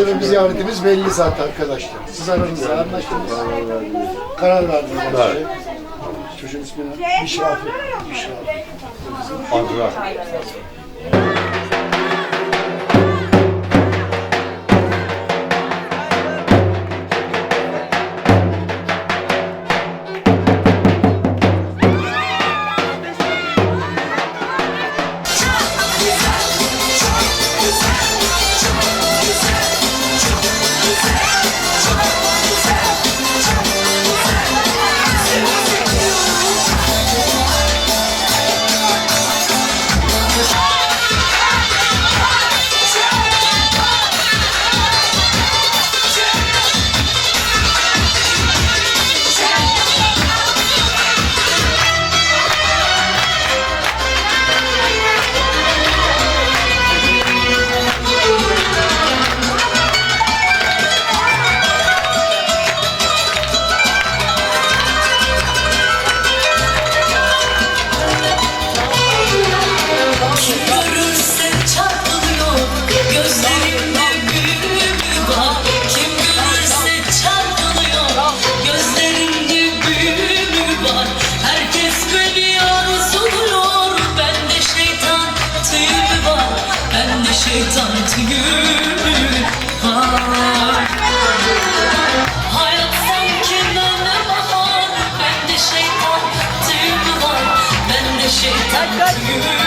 sebebi ziyaretimiz belli zaten arkadaşlar. Siz aranızda anlaştınız. Karar verdiniz. Evet. Çocuğun ismi ne? Bişra. Bişra. Azra. şeytan tüyü var Hayat sanki nane bahar. Bende şeytan tüyü var. Bende şeytan tüyü.